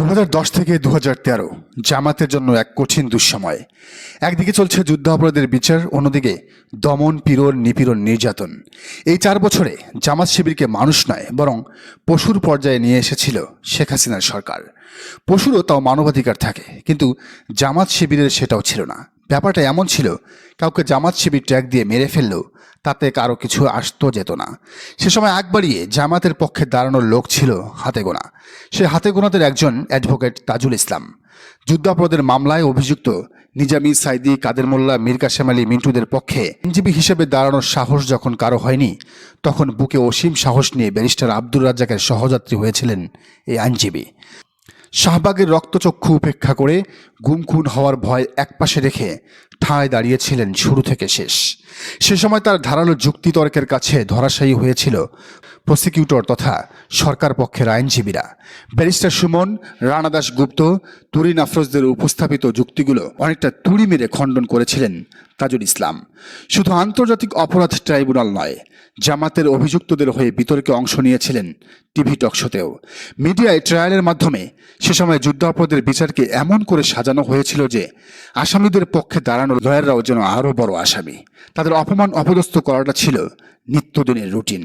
দু হাজার দশ থেকে দু হাজার তেরো জামাতের জন্য এক কঠিন দুঃসময়। একদিকে চলছে যুদ্ধাপরাধের বিচার, অন্যদিকে দমন, পীড়ন, নিপীড়ন, নির্যাতন। এই চার বছরে জামাত শিবিরকে মানুষ নয়, বরং পশুর পর্যায়ে নিয়ে এসেছিল শেখ হাসিনার সরকার। পশুরও তাও মানবাধিকার থাকে, কিন্তু জামাত শিবিরের সেটাও ছিল না। ব্যাপারটা এমন ছিল, কাউকে জামাত শিবির ট্র্যাক দিয়ে মেরে ফেললেও তাতে কারও কিছু আসতো যেত না। সে সময় আগ বাড়িয়ে জামাতের পক্ষে দাঁড়ানোর লোক ছিল হাতে গোনা। সে হাতে গোনাদের একজন অ্যাডভোকেট তাজুল ইসলাম। যুদ্ধাপরাধের মামলায় অভিযুক্ত নিজামি সাইদি কাদের মোল্লা মীর কাসেম আলী মিন্টুদের পক্ষে আইনজীবী হিসেবে দাঁড়ানোর সাহস যখন কারও হয়নি, তখন বুকে অসীম সাহস নিয়ে ব্যারিস্টার আব্দুর রাজ্জাকের সহযাত্রী হয়েছিলেন এই আইনজীবী। শাহবাগের রক্তচক্ষু উপেক্ষা করে গুম খুন হওয়ার ভয় একপাশে রেখে ঠায় দাঁড়িয়েছিলেন শুরু থেকে শেষ। সে সময় তার ধারালো যুক্তিতর্কের কাছে ধরাশায়ী হয়েছিল প্রসিকিউটর তথা সরকার পক্ষের আইনজীবীরা। ব্যারিস্টার সুমন, রানা দাস গুপ্ত তুরিন আফরোজদের উপস্থাপিত যুক্তিগুলো অনেকটা তুড়ি মেরে খণ্ডন করেছিলেন তাজুল ইসলাম। শুধু আন্তর্জাতিক অপরাধ ট্রাইব্যুনাল নয়, জামাতের অভিযুক্তদের হয়ে বিতর্কে অংশ নিয়েছিলেন টিভি টকশোতেও মিডিয়ায় ট্রায়ালের মাধ্যমে সে সময় যুদ্ধাপরাধের বিচারকে এমন করে সাজানো হয়েছিল যে, আসামিদের পক্ষে দাঁড়ানো লয়াররাও যেন আরও বড় আসামি। তাদের অপমান অপদস্থ করাটা ছিল নিত্যদিনের রুটিন।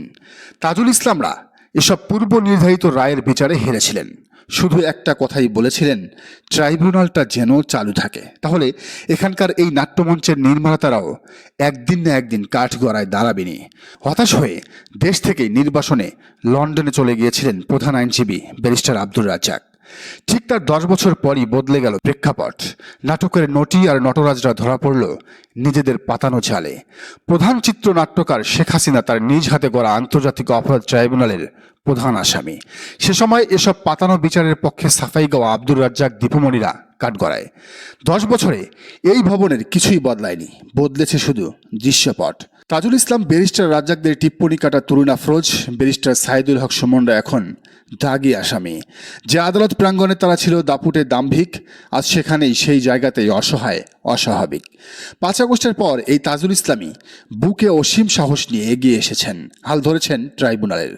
তাজুল ইসলামরা এসব পূর্ব নির্ধারিত রায়ের বিচারে হেরেছিলেন। শুধু একটা কথাই বলেছিলেন, ট্রাইব্যুনালটা যেন চালু থাকে। তাহলে এখানকার এই নাট্যমঞ্চের নির্মাতারাও একদিন না একদিন কাঠগড়ায় দাঁড়াবেনি। হতাশ হয়ে দেশ থেকে নির্বাসনে লন্ডনে চলে গিয়েছিলেন প্রধান আইনজীবী ব্যারিস্টার আব্দুর রাজ্জাক। ঠিক তার দশ বছর পরই বদলে গেল প্রেক্ষাপট। নাটকের নটি আর নটরাজরা ধরা পড়ল নিজেদের পাতানো চালে প্রধান চিত্র নাট্যকার শেখ হাসিনা তার নিজ হাতে গড়া আন্তর্জাতিক অপরাধ ট্রাইব্যুনালের প্রধান আসামি। সে সময় এসব পাতানো বিচারের পক্ষে সাফাই গাওয়া আব্দুর রাজ্জাক দীপমণিরা কাঠগড়ায়। দশ বছরে এই ভবনের কিছুই বদলায়নি, বদলেছে শুধু দৃশ্যপট। তাজুল ইসলাম ব্যারিস্টার রাজ্জাকদের টিপ্পণী কাটা তরুণ আফরোজ ব্যারিস্টার সাইদুল হক সুমনরা এখন দাগি আসামি। যে আদালত প্রাঙ্গণে তারা ছিল দাপুটে দাম্ভিক, আজ সেখানেই সেই জায়গাতেই অসহায়, অস্বাভাবিক। পাঁচ আগস্টের পর এই তাজুল ইসলামী বুকে অসীম সাহস নিয়ে এগিয়ে এসেছেন, হাল ধরেছেন ট্রাইব্যুনালের।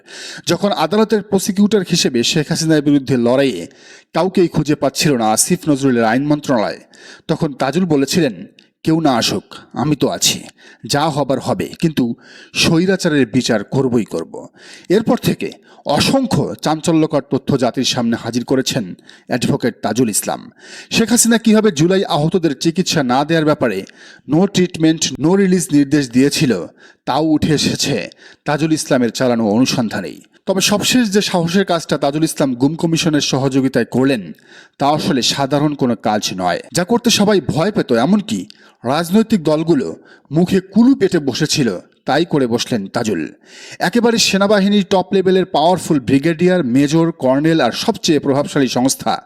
যখন আদালতের প্রসিকিউটর হিসেবে শেখ হাসিনার বিরুদ্ধে লড়াইয়ে কাউকেই খুঁজে পাচ্ছিল না আসিফ নজরুলের আইন মন্ত্রণালয়, তখন তাজুল বলেছিলেন কেউ না আসুক, আমি তো আছি। যা হবার হবে, কিন্তু স্বৈরাচারের বিচার করবই করব। এরপর থেকে অসংখ্য চাঞ্চল্যকর তথ্য জাতির সামনে হাজির করেছেন অ্যাডভোকেট তাজুল ইসলাম। শেখ হাসিনা কীভাবে জুলাই আহতদের চিকিৎসা না দেওয়ার ব্যাপারে নো ট্রিটমেন্ট, নো রিলিজ নির্দেশ দিয়েছিল, তাও উঠে এসেছে তাজুল ইসলামের চালানো অনুসন্ধানেই। তবে সবশেষ যে সাহসের কাজটা তাজুল ইসলাম গুম কমিশনের সহযোগিতায় করলেন, তা আসলে সাধারণ কোনো কাজ নয়। যা করতে সবাই ভয় পেত, এমনকি রাজনৈতিক দলগুলো মুখে কুলু পেটে বসেছিল, তাই করে বসলেন তাজুল। একেবারে সেনাবাহিনীর টপ লেভেলের পাওয়ারফুল ব্রিগেডিয়ার, মেজর, কর্নেল আর সবচেয়ে প্রভাবশালী সংস্থা।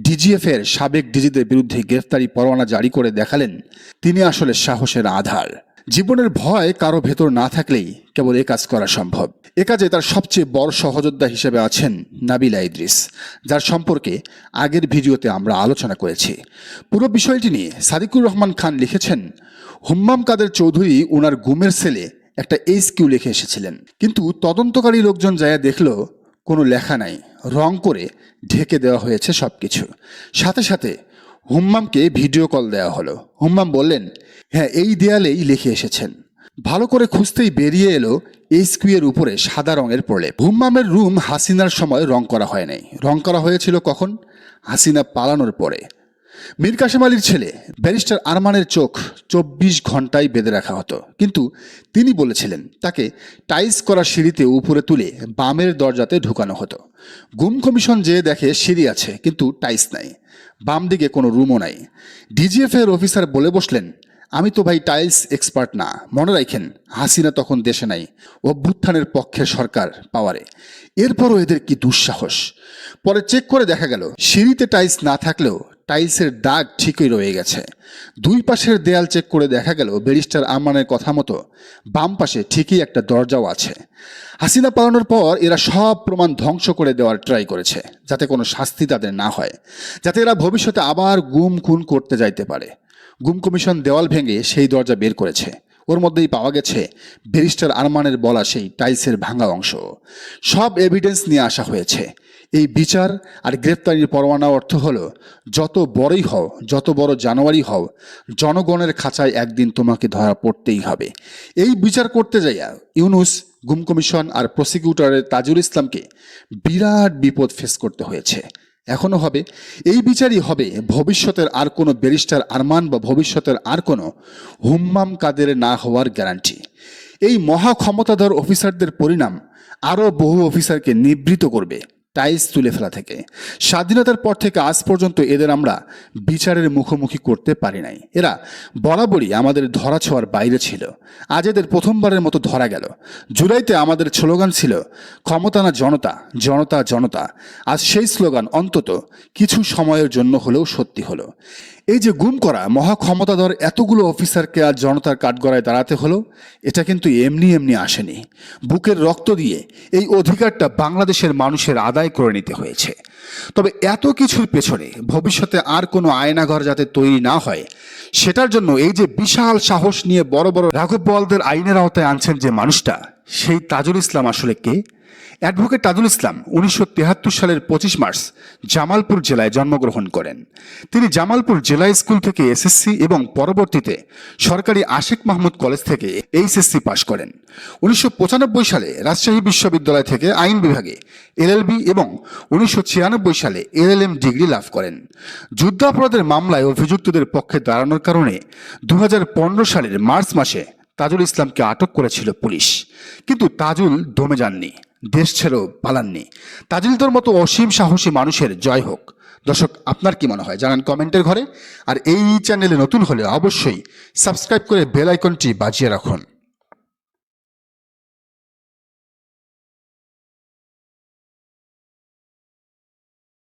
ডিজিএফের সাবেক ডিজিদের বিরুদ্ধে গ্রেফতারি পরোয়ানা জারি করে দেখালেন। তিনি আসলে সাহসের আধার। জীবনের ভয় কারও ভেতর না থাকলেই কেবল এ কাজ করা সম্ভব। এ কাজে তার সবচেয়ে বড় সহযোদ্ধা হিসেবে আছেন নাবিলা ইদ্রিস, যার সম্পর্কে আগের ভিডিওতে আমরা আলোচনা করেছি। পুরো বিষয়টি নিয়ে সাদিকুর রহমান খান লিখেছেন, হুম্মাম কাদের চৌধুরী ওনার গুমের সেলে একটা এইচ কিউ লিখে এসেছিলেন। কিন্তু তদন্তকারী লোকজন যায় দেখল, কোনো লেখা নাই। রং করে ঢেকে দেওয়া হয়েছে সব কিছু সাথে সাথে হুম্মামকে ভিডিও কল দেওয়া হলো। হুম্মাম বললেন হ্যাঁ এই দেয়ালেই লিখে এসেছেন। ভালো করে খুঁজতেই বেরিয়ে এলো এই স্কুয়ের উপরে সাদা রঙের প্রলেপ। হুম্মামের রুম হাসিনার সময় রং করা হয় নাই। রং করা হয়েছিল কখন? হাসিনা পালানোর পরে। মীর কাসেম আলীর ছেলে, ব্যারিস্টার আরমানের চোখ চব্বিশ ঘন্টায় বেঁধে রাখা হতো। কিন্তু তিনি বলেছিলেন, তাকে টাইস করা সিঁড়িতে উপরে তুলে বামের দরজাতে ঢুকানো হতো। গুম কমিশন যেয়ে দেখে সিঁড়ি আছে, কিন্তু টাইস নাই। বাম দিকে কোনো রুমও নাই। ডিজিএফ এর অফিসার বলে বসলেন, আমি তো ভাই টাইলস এক্সপার্ট না, মনে রাখেন, হাসিনা তখন দেশে নাই, অভ্যুত্থানের পক্ষে সরকার পাওয়ারে। এরপরও এদের কি দুঃসাহস? পরে চেক করে দেখা গেল, সিঁড়িতে টাইলস না থাকলেও টাইলসের দাগ ঠিকই রয়ে গেছে। দুই পাশের দেয়াল চেক করে দেখা গেল ব্যারিস্টার আমানের কথা মতো বাম পাশে ঠিকই একটা দরজাও আছে। হাসিনা পালানোর পর এরা সব প্রমাণ ধ্বংস করে দেওয়ার ট্রাই করেছে, যাতে কোনো শাস্তি তাদের না হয়, যাতে এরা ভবিষ্যতে আবার গুম খুন করতে যাইতে পারে। গুম কমিশন দেওয়াল ভেঙে সেই দরজা বের করেছে। ওর মধ্যেই পাওয়া গেছে ব্যারিস্টার আরমানের বলা সেই টাইলসের ভাঙা অংশ। সব এভিডেন্স নিয়ে আসা হয়েছে। এই বিচার আর গ্রেপ্তারির পরোয়ানা অর্থ হলো, যত বড়ই হও, যত বড় জানোয়ারই হও, জনগণের খাঁচায় একদিন তোমাকে ধরা পড়তেই হবে। এই বিচার করতে যাইয়া ইউনুস, গুম কমিশন আর প্রসিকিউটরের তাজুল ইসলামকে বিরাট বিপদ ফেস করতে হয়েছে। এখনও হবে। এই বিচারই হবে ভবিষ্যতের আর কোনো ব্যারিস্টার আরমান বা ভবিষ্যতের আর কোনো হুম্মাম কাদের না হওয়ার গ্যারান্টি। এই মহা ক্ষমতাধর অফিসারদের পরিণাম আরও বহু অফিসারকে নিবৃত করবে। টাইলস তুলে ফেলা থেকে। স্বাধীনতার পর থেকে আজ পর্যন্ত এদের আমরা বিচারের মুখোমুখি করতে পারি নাই। এরা বরাবরই আমাদের ধরা ছোঁয়ার বাইরে ছিল। আজ এদের প্রথমবারের মতো ধরা গেল। জুলাইতে আমাদের স্লোগান ছিল, ক্ষমতা না জনতা জনতা জনতা। আজ সেই স্লোগান অন্তত কিছু সময়ের জন্য হলেও সত্যি হলো। এই যে গুম করা মহা ক্ষমতাধর এতগুলো অফিসারকে আজ জনতার কাঠগড়ায় দাঁড়াতে হলো, এটা কিন্তু এমনি এমনি আসেনি। বুকের রক্ত দিয়ে এই অধিকারটা বাংলাদেশের মানুষের আদায় করে নিতে হয়েছে। তবে এত কিছুর পেছনে ভবিষ্যতে আর কোনো আয়নাঘর যাতে তৈরি না হয়, সেটার জন্য এই যে বিশাল সাহস নিয়ে বড় বড় রাঘব বলদের আইনের আওতায় আনছেন যে মানুষটা, সেই তাজুল ইসলাম আসলে কে? অ্যাডভোকেট তাজুল ইসলাম উনিশশো সালের পঁচিশ মার্চ জামালপুর জেলায় জন্মগ্রহণ করেন। তিনি জামালপুর জেলা স্কুল থেকে এসএসসি এবং পরবর্তীতে সরকারি আশেক মাহমুদ কলেজ থেকে এইচএসসি পাশ করেন। উনিশশো পঁচানব্বই সালে রাজশাহী বিশ্ববিদ্যালয় থেকে আইন বিভাগে এলএলবি এবং উনিশশো ছিয়ানব্বই সালে এলএলএম ডিগ্রি লাভ করেন। যুদ্ধাপরাধের মামলায় অভিযুক্তদের পক্ষে দাঁড়ানোর কারণে দু হাজার পনেরো সালের মার্চ মাসে তাজুল ইসলামকে আটক করেছিল পুলিশ। কিন্তু তাজুল দমে যাননি। দেশ ছেড়েও পালাননি। তাজিলদের মতো অসীম সাহসী মানুষের জয় হোক। দর্শক, আপনার কি মনে হয়? জানান কমেন্টের ঘরে। আর এই চ্যানেলে নতুন হলে অবশ্যই সাবস্ক্রাইব করে বেল আইকনটি বাজিয়ে রাখুন।